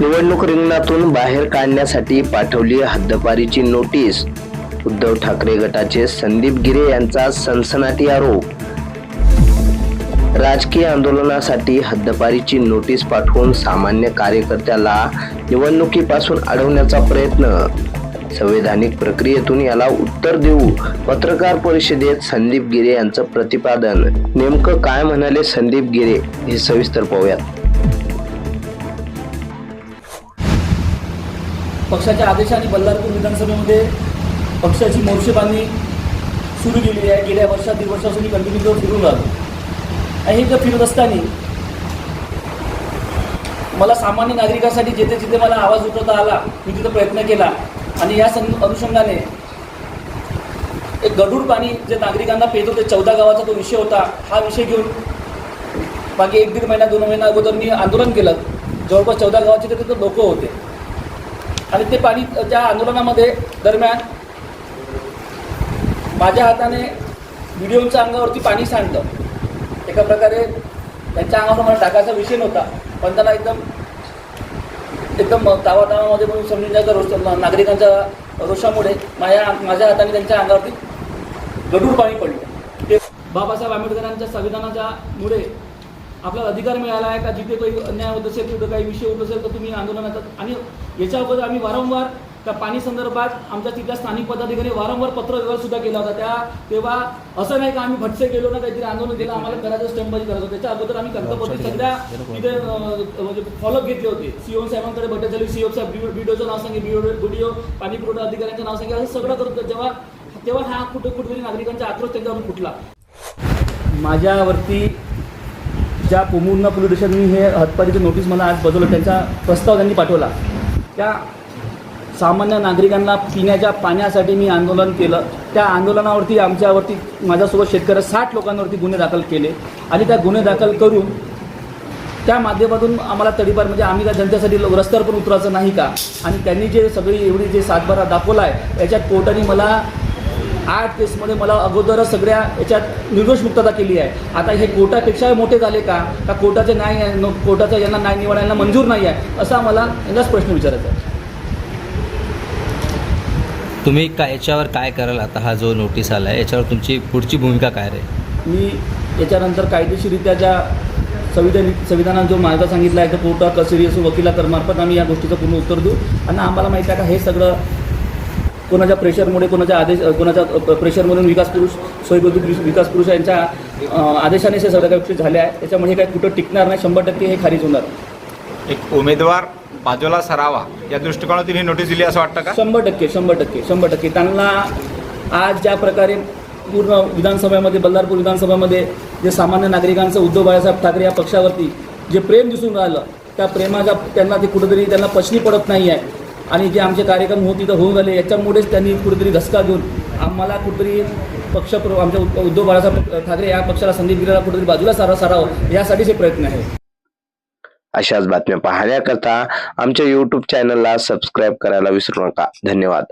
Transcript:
निवडणूक रिंगणातून बाहेर काढण्यासाठी पाठवली हद्दपारीची नोटीस. उद्धव ठाकरे गटाचे संदीप गिरे यांचा सनसनाटी आरोप. राजकीय आंदोलनासाठी हद्दपारीची नोटीस पाठवून सामान्य कार्यकर्त्याला निवडणुकीपासून अडवण्याचा प्रयत्न. संवैधानिक प्रक्रियेतून याला उत्तर देऊ पत्रकार परिषदेत संदीप गिरे यांचं प्रतिपादन. नेमकं काय म्हणाले संदीप गिरे हे सविस्तर पाहूयात. पक्षाच्या आदेशाने बल्लारपूर विधानसभेमध्ये पक्षाची मोर्चेबांधणी सुरू केलेली आहे. गेल्या वर्षात दीड वर्षापासून कंटिन्यू जर फिरून राहिलो. आणि हे जर फिरत असताना मला सामान्य नागरिकासाठी जिथे जिथे मला आवाज उठवता आला मी तिथं प्रयत्न केला. आणि या सं अनुषंगाने एक गढूळ पाणी जे नागरिकांना पेत होते चौदा गावाचा तो विषय होता हा विषय घेऊन बाकी एक दीड महिना दोन महिना अगोदर मी आंदोलन केलं. जवळपास चौदा गावाचे तिथे लोक होते. आणि ते पाणी त्या आंदोलनामध्ये दरम्यान माझ्या हाताने व्हिडिओच्या अंगावरती पाणी सांडलं. एका प्रकारे त्यांच्या अंगावर मला टाकायचा विषय नव्हता पण त्याला एकदम एकदम तावातावामध्ये म्हणून समजून जायचा रोष नागरिकांच्या रोषामुळे माझ्या माझ्या हाताने त्यांच्या अंगावरती गढूळ पाणी पडलं. ते बाबासाहेब आंबेडकरांच्या संविधानाच्या मुळे आपल्याला अधिकार मिळाला आहे का? जिथे काही अन्याय होत असेल तिथं काही विषय होत असेल तर तुम्ही आंदोलनात आणि याच्या अगोदर आम्ही वारंवार त्या पाणी संदर्भात आमच्या तिथल्या स्थानिक पदाधिकारी वारंवार पत्र व्यवहार सुद्धा केला होता. त्या तेव्हा असं नाही का आम्ही भटसे गेलो ना काहीतरी आंदोलन केलं आम्हाला करायचं स्टंपबाजी करायचं त्याच्या अगोदर आम्ही कंकपत्री सध्या तिथे म्हणजे फॉलोअप घेतले होते. सीओ साहेबांकडे भेटत झाली. सीओ साहेब बीडीओचं नाव सांगे बीडीओ पाणी पुरवठा अधिकाऱ्यांचं नाव सांगे असं सगळं करत जेव्हा तेव्हा हा कुठे कुठेतरी नागरिकांचा आक्रोश त्यांच्यावर फुटला. माझ्यावरती ज्या पूर्ण पोलीस स्टेशननी हे हतपारीची नोटीस मला आज बदललं त्यांचा प्रस्ताव त्यांनी पाठवला. त्या सामान्य नागरिकांना पिण्याच्या पाण्यासाठी मी आंदोलन केलं. त्या आंदोलनावरती आमच्यावरती माझ्यासोबत शेतकऱ्या साठ लोकांवरती गुन्हे दाखल केले. आणि त्या गुन्हे दाखल करून त्या माध्यमातून आम्हाला तडीपार म्हणजे आम्ही त्या जनतेसाठी रस्त्यावर पण उतरायचं नाही का? आणि त्यांनी जे सगळी एवढी जे सातबारा दाखवला आहे याच्यात कोर्टाने मला आठ केसमध्ये मला अगोदरच सगळ्या याच्यात निर्दोष मुक्तता केली आहे. आता हे कोर्टापेक्षा मोठे झाले का? का कोर्टाचे न्याय न- कोर्टाचा यांना न्याय निवडायला मंजूर नाही आहे? असा मला यांनाच प्रश्न विचारायचा आहे. तुम्ही काय याच्यावर काय कराल? आता हा जो नोटीस आला आहे याच्यावर तुमची पुढची भूमिका काय राहील मी याच्यानंतर कायदेशीरित्या ज्या संविधान संविधानात जो मार्ग सांगितला आहे तर कोर्टात कचेरी असो वकिलाकरमार्फत आम्ही या गोष्टीचं पूर्ण उत्तर देऊ. आणि आम्हाला माहिती आहे का हे सगळं कोणाच्या प्रेशरमुळे कोणाच्या आदेश कोणाच्या प्रेशरमधून विकास पुरुष सोयबद्ध विकास पुरुष यांच्या आदेशाने हे गोष्टी झाल्या आहेत त्याच्यामुळे हे काही कुठं टिकणार नाही शंभर टक्के हे खारीज होणार. एक उमेदवार बाजूला सरावा या दृष्टिकोनातून ही नोटीस दिली असं वाटतं का? शंभर टक्के शंभर टक्के शंभर टक्के. त्यांना आज ज्या प्रकारे पूर्ण विधानसभेमध्ये बल्लारपूर विधानसभेमध्ये जे सामान्य नागरिकांचं उद्धव बाळासाहेब ठाकरे या पक्षावरती जे प्रेम दिसून राहिलं त्या प्रेमाच्या त्यांना ते कुठेतरी त्यांना पचनी पडत नाही आहे आणि जे आमचे कार्यक्रम होत तिथं होऊन राहिले याच्यामुळेच त्यांनी कुठेतरी धसका घेऊन आम्हाला कुठेतरी पक्ष आमच्या उद्धव बाळासाहेब ठाकरे या पक्षाला संधी दिलेला कुठेतरी बाजूला सारा सारावं यासाठीचे प्रयत्न आहे. अशाच बातम्या पाहण्याकरता आमच्या यूट्यूब चॅनलला सबस्क्राईब करायला विसरू नका. धन्यवाद.